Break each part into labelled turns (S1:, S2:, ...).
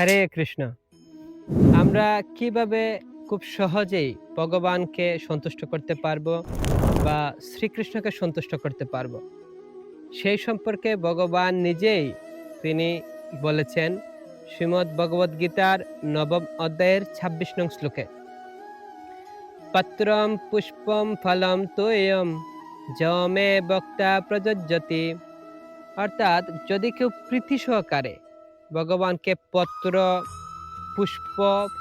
S1: হরে কৃষ্ণ। আমরা কীভাবে খুব সহজেই ভগবানকে সন্তুষ্ট করতে পারব বা শ্রীকৃষ্ণকে সন্তুষ্ট করতে পারব? সেই সম্পর্কে ভগবান নিজেই তিনি বলেছেন, শ্রীমদ্ ভগবদ গীতার নবম অধ্যায়ের ছাব্বিশ নং শ্লোকে। পত্রম পুষ্পম ফলম তোয়ম জমে বক্তা প্রযোজ্যতি। অর্থাৎ যদি কেউ প্রীতি সহকারে ভগবানকে পত্র, পুষ্প,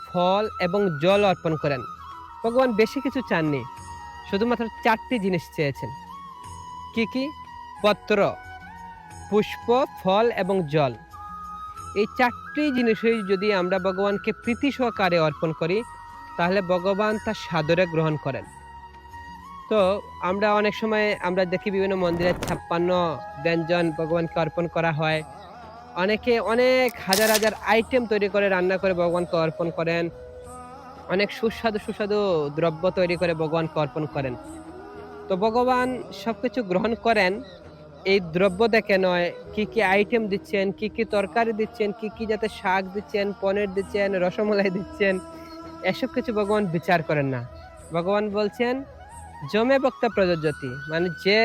S1: ফল এবং জল অর্পণ করেন। ভগবান বেশি কিছু চাননি, শুধুমাত্র চারটি জিনিস চেয়েছেন। কি কি? পত্র, পুষ্প, ফল এবং জল। এই চারটি জিনিসই যদি আমরা ভগবানকে প্রীতি সহকারে অর্পণ করি, তাহলে ভগবান তা সাদরে গ্রহণ করেন। তো আমরা অনেক সময় আমরা দেখি বিভিন্ন মন্দিরে ছাপ্পান্ন ব্যঞ্জন ভগবানকে অর্পণ করা হয়। অনেকে অনেক হাজার হাজার আইটেম তৈরি করে, রান্না করে, ভগবানকে অর্পণ করেন। অনেক সুস্বাদু সুস্বাদু দ্রব্য তৈরি করে ভগবানকে অর্পণ করেন। তো ভগবান সবকিছু গ্রহণ করেন। এই দ্রব্য দেখে নয়, কি কি আইটেম দিচ্ছেন, কি কি তরকারি দিচ্ছেন, কি কি যাতে শাক দিচ্ছেন, পনির দিচ্ছেন, রসমলাই দিচ্ছেন, এসব কিছু ভগবান বিচার করেন না। ভগবান বলছেন জমে বক্তা প্রযোজ্যতি। মানে যে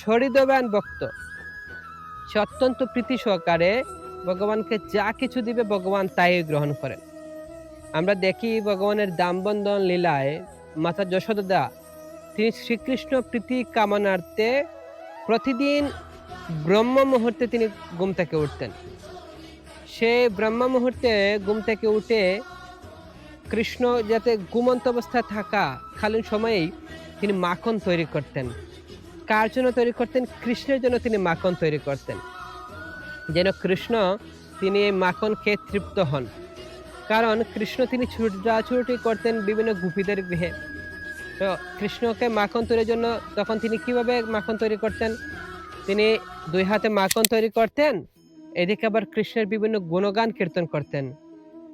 S1: সরিদবান ভক্ত সে অত্যন্ত প্রীতি সহকারে ভগবানকে যা কিছু দিবে ভগবান তাই গ্রহণ করেন। আমরা দেখি ভগবানের দামবন্ধন লীলায় মাতা যশোদা তিনি শ্রীকৃষ্ণ প্রীতি কামনার্থে প্রতিদিন ব্রহ্ম মুহূর্তে তিনি ঘুম থেকে উঠতেন। সে ব্রহ্ম মুহূর্তে ঘুম থেকে উঠে কৃষ্ণ যাতে ঘুমন্ত অবস্থায় থাকা খালি সময়েই তিনি মাখন তৈরি করতেন। কার জন্য তৈরি করতেন? কৃষ্ণের জন্য তিনি মাখন তৈরি করতেন। যেন কৃষ্ণ তিনি এই মাখন খেয়ে তৃপ্ত হন। কারণ কৃষ্ণ তিনি ছুটাছুটি করতেন বিভিন্ন গুপিদের গৃহে। তো কৃষ্ণকে মাখন তৈরির জন্য তখন তিনি কীভাবে মাখন তৈরি করতেন? তিনি দুই হাতে মাখন তৈরি করতেন, এদিকে আবার কৃষ্ণের বিভিন্ন গুণগান কীর্তন করতেন।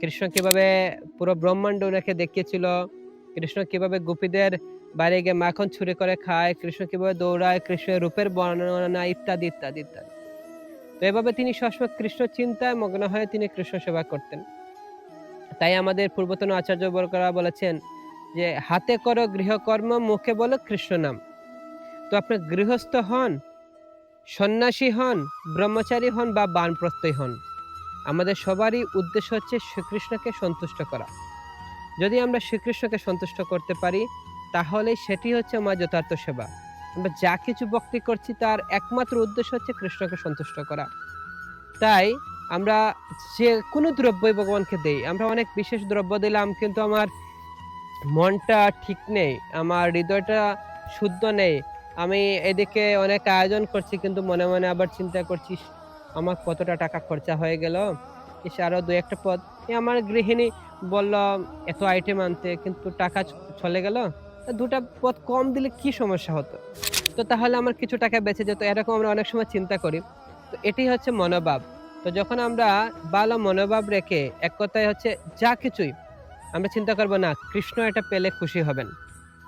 S1: কৃষ্ণ কীভাবে পুরো ব্রহ্মাণ্ড ওনাকে দেখিয়েছিল, কৃষ্ণ কীভাবে গোপীদের বাইরে গিয়ে মাখন ছুরি করে খায়, কৃষ্ণ কীভাবে দৌড়ায়, কৃষ্ণের রূপের বর্ণনা, ইত্যাদি ইত্যাদি ইত্যাদি। তো এভাবে তিনি সবসময় কৃষ্ণ চিন্তায় মগ্ন হয়ে তিনি কৃষ্ণ সেবা করতেন। তাই আমাদের পূর্বতন আচার্য বরকরা বলেছেন যে, হাতে করো গৃহকর্ম, মুখে বলো কৃষ্ণ নাম। তো আপনি গৃহস্থ হন, সন্ন্যাসী হন, ব্রহ্মচারী হন বা বানপ্রস্থই হন, আমাদের সবারই উদ্দেশ্য হচ্ছে শ্রীকৃষ্ণকে সন্তুষ্ট করা। যদি আমরা শ্রীকৃষ্ণকে সন্তুষ্ট করতে পারি তাহলে সেটি হচ্ছে আমার যথার্থ সেবা। আমরা যা কিছু ভক্তি করছি তার একমাত্র উদ্দেশ্য হচ্ছে কৃষ্ণকে সন্তুষ্ট করা। তাই আমরা যে কোনো দ্রব্যই ভগবানকে দেই। আমরা অনেক বিশেষ দ্রব্য দিলাম কিন্তু আমার মনটা ঠিক নেই, আমার হৃদয়টা শুদ্ধ নেই। আমি এদিকে অনেক আয়োজন করছি কিন্তু মনে মনে আবার চিন্তা করছি, আমার কতটা টাকা খরচা হয়ে গেল? ইস আরও দু একটা পদ। আমার গৃহিণী বলল, এত আইটেম আনতে, কিন্তু টাকা চলে গেল? দুটা পদ কম দিলে কি সমস্যা হতো? তো তাহলে আমার কিছু টাকা বেঁচে যেত, এরকম আমরা অনেক সময় চিন্তা করি। তো এটি হচ্ছে মনোভাব। তো যখন আমরা ভালো মনোভাব রেখে এক কথায় হচ্ছে যা কিছুই, আমরা চিন্তা করব, না, কৃষ্ণ এটা পেলে খুশি হবেন।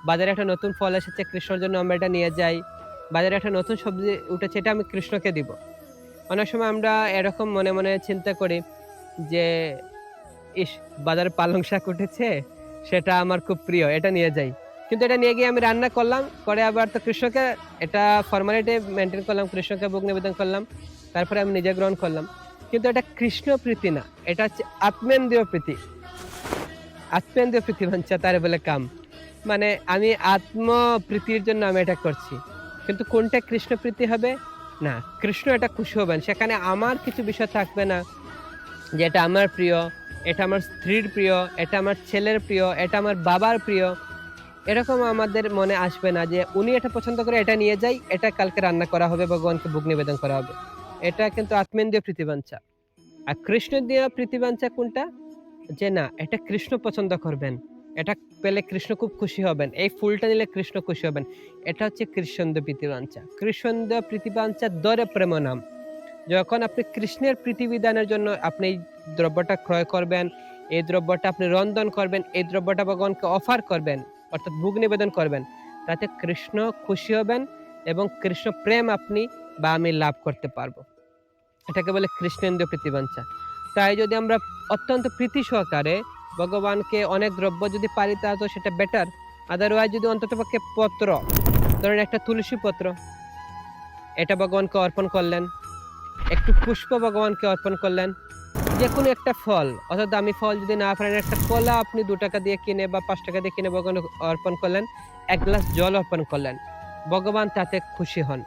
S1: বাজারে একটা নতুন ফল এসেছে, কৃষ্ণর জন্য আমরা এটা নিয়ে যাই। বাজারে একটা নতুন সবজি উঠেছে, এটা আমি কৃষ্ণকে দিব। অনেক সময় আমরা এরকম মনে মনে চিন্তা করি যে, ইস, বাজারে পালং শাক উঠেছে, সেটা আমার খুব প্রিয়, এটা নিয়ে যাই। কিন্তু এটা নিয়ে গিয়ে আমি রান্না করলাম করে আবার তো কৃষ্ণকে এটা ফর্মালিটি মেনটেন করলাম কৃষককে ভোগ নিবেদন করলাম, তারপরে আমি নিজে গ্রহণ করলাম। কিন্তু এটা কৃষ্ণ প্রীতি না, এটা হচ্ছে আত্মেন্দ্রীয় প্রীতি। আত্মেন্দ্রীয় প্রীতি বাঞ্ছা, তার বলে কাম। মানে আমি আত্ম প্রীতির জন্য আমি এটা করছি। কিন্তু কোনটা কৃষ্ণ প্রীতি হবে? না, কৃষ্ণ এটা খুশি হবেন। সেখানে আমার কিছু বিষয় থাকবে না যে এটা আমার প্রিয়, এটা আমার স্ত্রীর প্রিয়, এটা আমার ছেলের প্রিয়, এটা আমার বাবার প্রিয় এরকম আমাদের মনে আসবে না যে উনি এটা পছন্দ করে এটা নিয়ে যাই, এটা কালকে রান্না করা হবে, ভগবানকে ভোগ নিবেদন করা হবে। এটা কিন্তু আত্মেন্দ্রীয় প্রীতিবাঞ্ছা। আর কৃষ্ণ দিয়ে প্রীতিবাঞ্ছা কোনটা? যে না, এটা কৃষ্ণ পছন্দ করবেন। এটা পেলে কৃষ্ণ খুব খুশি হবেন। এই ফুলটা নিলে কৃষ্ণ খুশি হবেন। এটা হচ্ছে কৃষ্ণন্দ প্রীতিবাঞ্ছা। কৃষ্ণন্দ প্রীতিবাঞ্ছা দরে প্রেম নাম যখন আপনি কৃষ্ণের প্রীতিবিধানের জন্য আপনি এই দ্রব্যটা ক্রয় করবেন, এই দ্রব্যটা আপনি রন্ধন করবেন, এই দ্রব্যটা ভগবানকে অফার করবেন অর্থাৎ ভোগ নিবেদন করবেন। তাতে কৃষ্ণ খুশি হবেন এবং কৃষ্ণ প্রেম আপনি বা আমি লাভ করতে পারব। এটাকে বলে কৃষ্ণেন্দ্র প্রীতিবাঞ্ছা। তাই যদি আমরা অত্যন্ত প্রীতি সহকারে ভগবানকে অনেক দ্রব্য যদি পারি তা তো সেটা বেটার আদারওয়াইজ যদি অন্ততপক্ষে পত্র, ধরেন একটা তুলসী পত্র, এটা ভগবানকে অর্পণ করলেন, একটু পুষ্প ভগবানকে অর্পণ করলেন যে কোনো একটা ফল অত দামি ফল যদি না পারেন একটা কলা আপনি দু টাকা দিয়ে কিনে বা পাঁচ টাকা দিয়ে কিনে ভগবান অর্পণ করলেন, এক গ্লাস জল অর্পণ করলেন, ভগবান তাতে খুশি হন।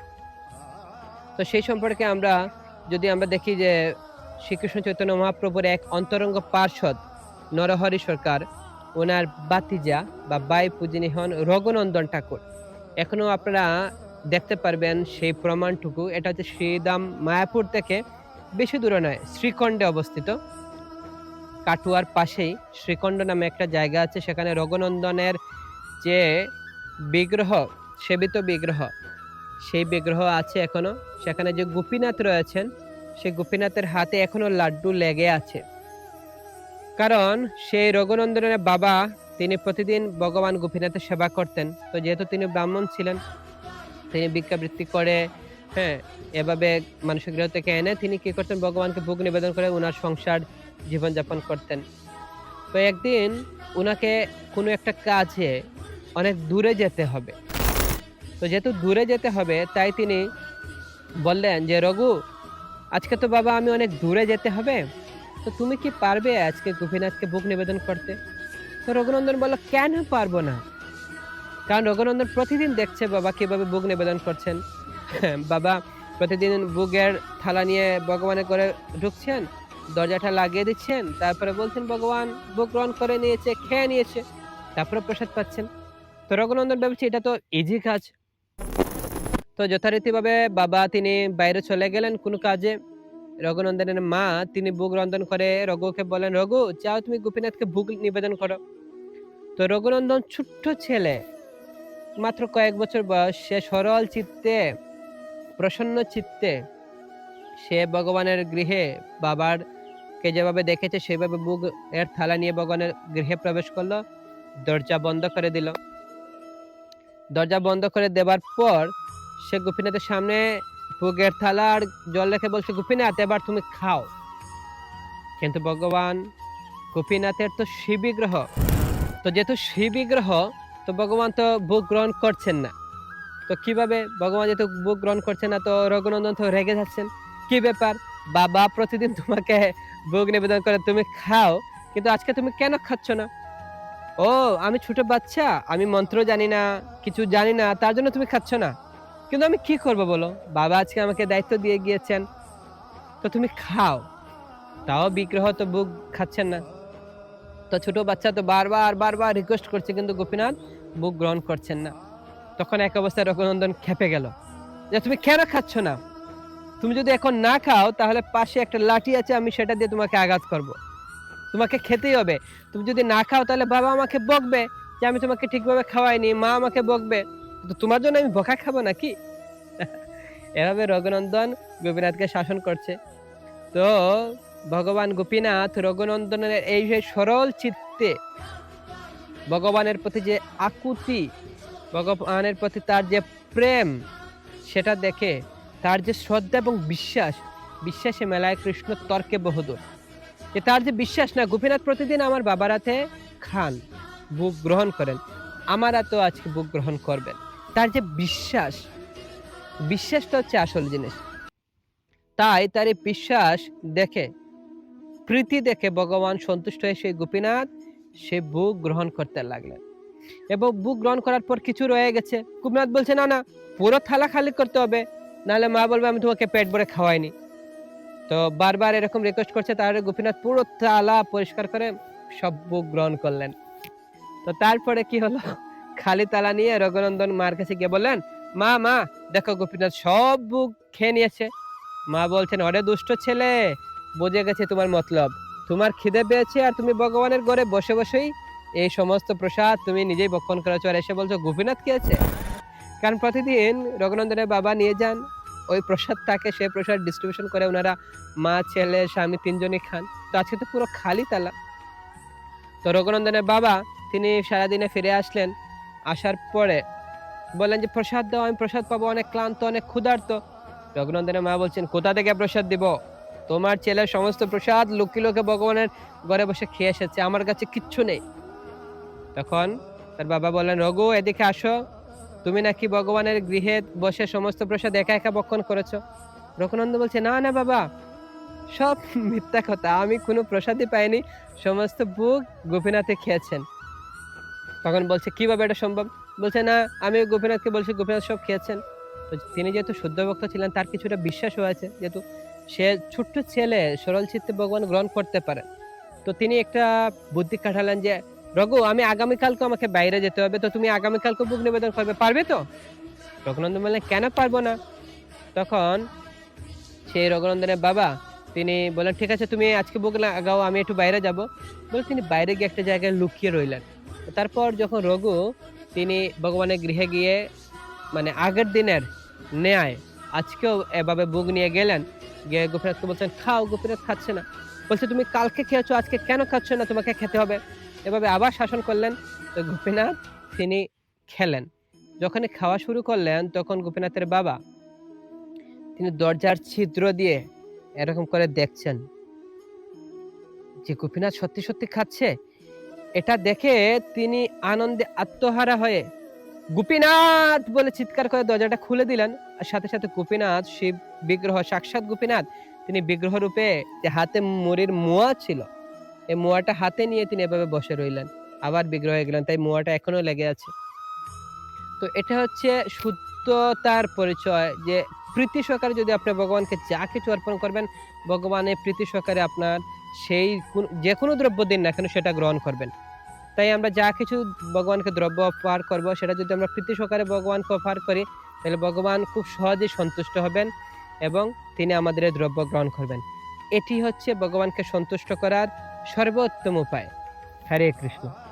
S1: তো সেই সম্পর্কে আমরা, যদি আমরা দেখি যে শ্রীকৃষ্ণ চৈতন্য মহাপ্রভুর এক অন্তরঙ্গ পার্ষদ নরহরি সরকার, ওনার বাতিজা বা বাই পূজিনী হন রঘুনন্দন ঠাকুর। এখনও আপনারা দেখতে পারবেন সেই প্রমাণটুকু, এটা হচ্ছে শ্রীদাম মায়াপুর থেকে বেশি দূরে নয়, শ্রীখণ্ডে অবস্থিত। কাটুয়ার পাশেই শ্রীখণ্ড নামে একটা জায়গা আছে, সেখানে রঘুনন্দনের যে বিগ্রহ, সেবিত বিগ্রহ, সেই বিগ্রহ আছে এখনও সেখানে যে গোপীনাথ রয়েছেন, সেই গোপীনাথের হাতে এখনও লাড্ডু লেগে আছে। কারণ সেই রঘুনন্দনের বাবা, তিনি প্রতিদিন ভগবান গোপীনাথের সেবা করতেন। তো যেহেতু তিনি ব্রাহ্মণ ছিলেন, তিনি ভিক্ষাবৃত্তি করে হ্যাঁ এভাবে মানুষের গৃহ থেকে এনে, তিনি কি করতেন? ভগবানকে ভোগ নিবেদন করে ওনার সংসার জীবনযাপন করতেন। তো একদিন ওনাকে কোনো একটা কাজে অনেক দূরে যেতে হবে। তো যেহেতু দূরে যেতে হবে, তাই তিনি বললেন যে, রঘু, আজকে তো বাবা আমি অনেক দূরে যেতে হবে। তো তুমি কি পারবে আজকে গোপীনাথকে ভোগ নিবেদন করতে? তো রঘুনন্দন বলল, কেন পারব না? কারণ রঘুনন্দন প্রতিদিন দেখছে বাবা কীভাবে ভোগ নিবেদন করছেন। বাবা প্রতিদিন বুগের থালা নিয়ে ভগবানের করে ঢুকছেন, দরজাটা লাগিয়ে দিচ্ছেন, তারপরে বলছেন, ভগবান, বুক গ্রহণ করে নিয়েছে, খেয়ে নিয়েছে। তারপরে প্রসাদ পাচ্ছেন। তো রঘুনন্দন ভেবেছে, এটা তো ইজি কাজ। তো যথারীতিভাবে বাবা তিনি বাইরে চলে গেলেন কোনো কাজে। রঘুনন্দনের মা তিনি বুক রন্ধন করে রঘুকে বলেন, রঘু, যাও তুমি গোপীনাথকে বুক নিবেদন করো। তো রঘুনন্দন ছোট্ট ছেলে, মাত্র কয়েক বছর বয়স, সে সরল চিত্তে প্রসন্ন চিত্তে সে ভগবানের গৃহে বাবার কে যেভাবে দেখেছে সেভাবে বুক এর থালা নিয়ে ভগবানের গৃহে প্রবেশ করল, দরজা বন্ধ করে দিল। দরজা বন্ধ করে দেবার পর সে গোপীনাথের সামনে ভোগের থালা আর জল রেখে বলছে, গোপীনাথ, এবার তুমি খাও। কিন্তু ভগবান, গোপীনাথের তো শিবিগ্রহ। তো যেহেতু শিবিগ্রহ, তো ভগবান তো ভোগ গ্রহণ করছেন না। তো কীভাবে ভগবান যেহেতু বুক গ্রহণ করছেন না, তো রঘুনন্দন তো রেগে যাচ্ছেন। কি ব্যাপার? বাবা প্রতিদিন তোমাকে ভোগ নিবেদন করে, তুমি খাও, কিন্তু আজকে তুমি কেন খাচ্ছ না? ও, আমি ছোট বাচ্চা, আমি মন্ত্র জানি না, কিছু জানি না, তার জন্য তুমি খাচ্ছ না। কিন্তু আমি কি করব বলো? বাবা আজকে আমাকে দায়িত্ব দিয়ে গিয়েছেন, তো তুমি খাও। তাও বিগ্রহ তো বুক খাচ্ছেন না। তো ছোট বাচ্চা তো বারবার বারবার রিকোয়েস্ট করছে, কিন্তু গোপীনাথ বুক গ্রহণ করছেন না। তখন এক অবস্থায় রঘুনন্দন খেপে গেল। যে তুমি কেন খাচ্ছ না? তুমি যদি এখন না খাও, তাহলে পাশে একটা লাঠি আছে, আমি সেটা দিয়ে তোমাকে আঘাত করব। তোমাকে খেতেই হবে। তুমি যদি না খাও, তাহলে বাবা আমাকে বকবে যে আমি তোমাকে ঠিকভাবে খাওয়াইনি, মা আমাকে বকবে। তো তোমার জন্য আমি বকা খাব নাকি? এভাবে রঘুনন্দন গোপীনাথকে শাসন করছে। তো ভগবান গোপীনাথ রঘুনন্দনের এই যে সরল চিত্তে ভগবানের প্রতি যে আকুতি ভগবানের প্রতি তার যে প্রেম, সেটা দেখে তার যে শ্রদ্ধা এবং বিশ্বাস, বিশ্বাসে মেলায় কৃষ্ণ তর্কে বহুদূর। যে তার যে বিশ্বাস না, গোপীনাথ প্রতিদিন আমার বাবার হাতে খান, বুক গ্রহণ করেন। আমার তো আজকে বুক গ্রহণ করবেন। তার যে বিশ্বাস, বিশ্বাসটা হচ্ছে আসল জিনিস। তাই তার এই বিশ্বাস দেখে, প্রীতি দেখে ভগবান সন্তুষ্ট হয়ে সেই গোপীনাথ, সে বুক গ্রহণ করতে লাগলেন। এবং বুক গ্রহণ করার পর কিছু রয়ে গেছে। গোপীনাথ বলছে, না না, পুরো থালা খালি করতে হবে, নাহলে মা বলবে, আমি তোমাকে পেট ভরে খাওয়াইনি। তো বারবার এরকম রিকোয়েস্ট করছে, তাহলে গোপীনাথ পুরো থালা পরিষ্কার করে সব বুক গ্রহণ করলেন। তো তারপরে কি হলো? খালি তালা নিয়ে রঘুনন্দন মার কাছে গিয়ে বললেন, মা মা, দেখো গোপীনাথ সব বুক খেয়ে নিয়েছে। মা বলছেন অরে দুষ্ট ছেলে, বুঝে গেছে তোমার মতলব। তোমার খিদে পেয়েছে আর তুমি ভগবানের ঘরে বসে বসেই এই সমস্ত প্রসাদ তুমি নিজেই বক্ষণ করেছ আর এসে বলছো, গোপীনাথ খেয়েছে কারণ প্রতিদিন রঘুনন্দনের বাবা নিয়ে যান। ওই প্রসাদ তাকে, সে প্রসাদ ডিস্ট্রিবিউশন করে ওনারা মা, ছেলে, স্বামী তিনজনই খান। তো আজকে তো পুরো খালি তালা। তো রঘুনন্দনের বাবা, তিনি সারাদিনে ফিরে আসলেন। আসার পরে বললেন যে, প্রসাদ দাও, আমি প্রসাদ পাবো। অনেক ক্লান্ত, অনেক ক্ষুধার্ত। রঘুনন্দনের মা বলছেন, কোথা থেকে প্রসাদ দিব? তোমার ছেলের সমস্ত প্রসাদ লোকে লোকে ভগবানের ঘরে বসে খেয়ে এসেছে। আমার কাছে কিচ্ছু নেই। তখন তার বাবা বললেন, রঘু, এদিকে আসো। তুমি নাকি ভগবানের গৃহে বসে সমস্ত প্রসাদ একা একা বক্ষণ করেছ? রঘুনন্দ বলছে, না না, বাবা। সব মিথ্যা কথা। আমি কোনো প্রসাদই পাইনি। সমস্ত বুক গোপীনাথে খেয়েছেন। তখন বলছে, কীভাবে এটা সম্ভব? বলছে, না, আমি গোপীনাথকে বলছি, গোপীনাথ সব খেয়েছেন। তো তিনি যেহেতু শুদ্ধ ভক্ত ছিলেন, তার কিছুটা বিশ্বাস হয়েছে যেহেতু সে ছোট্ট ছেলে, সরল চিত্তে ভগবান গ্রহণ করতে পারে। তো তিনি একটা বুদ্ধি কাটালেন যে রঘু, আমি আগামীকালকে আমাকে বাইরে যেতে হবে, তো তুমি আগামীকালকে বুক নিবেদন করবে, পারবে তো? রঘুনন্দন বললেন কেন পারব না? তখন সেই রঘুনন্দনের বাবা, তিনি বলেন ঠিক আছে, তুমি আজকে বুক লাগাও, আমি একটু বাইরে যাব। বলে তিনি বাইরে গিয়ে একটা জায়গায় লুকিয়ে রইলেন। তারপর যখন রঘু, তিনি ভগবানের গৃহে গিয়ে মানে আগের দিনের ন্যায়, আজকেও এভাবে বুক নিয়ে গেলেন, গিয়ে গোপীনাথকে বলছেন, খাও, গোপীনাথ খাচ্ছে না। বলছে, তুমি কালকে খেয়েছো, আজকে কেন খাচ্ছ না? তোমাকে খেতে হবে। এভাবে আবার শাসন করলেন। তো গোপীনাথ, তিনি খেলেন। যখনই খাওয়া শুরু করলেন, তখন গোপীনাথের বাবা, তিনি দরজার ছিদ্র দিয়ে এরকম করে দেখছেন যে গোপীনাথ সত্যি সত্যি খাচ্ছে। এটা দেখে তিনি আনন্দে আত্মহারা হয়ে গোপীনাথ বলে চিৎকার করে দরজাটা খুলে দিলেন। আর সাথে সাথে গোপীনাথ, শিব বিগ্রহ, সাক্ষাৎ গোপীনাথ, তিনি বিগ্রহ রূপে যে হাতে মুড়ির মোয়া ছিল এই মোয়াটা হাতে নিয়ে তিনি এভাবে বসে রইলেন। আবার বিগ্রহ হয়ে গেলেন, তাই মোয়াটা এখনও লেগে আছে। তো এটা হচ্ছে শুদ্ধতার পরিচয় যে প্রীতি সহকারে যদি আপনি ভগবানকে যা কিছু অর্পণ করবেন, ভগবানের প্রীতি সহকারে আপনার সেই যে কোনো দ্রব্য দিন না কেন সেটা গ্রহণ করবেন। তাই আমরা যা কিছু ভগবানকে দ্রব্য অফার করব, সেটা যদি আমরা প্রীতি সহকারে ভগবানকে অফার করি, তাহলে ভগবান খুব সহজেই সন্তুষ্ট হবেন এবং তিনি আমাদের দ্রব্য গ্রহণ করবেন। এটি হচ্ছে ভগবানকে সন্তুষ্ট করার সর্বোত্তম উপায়। হরে কৃষ্ণ।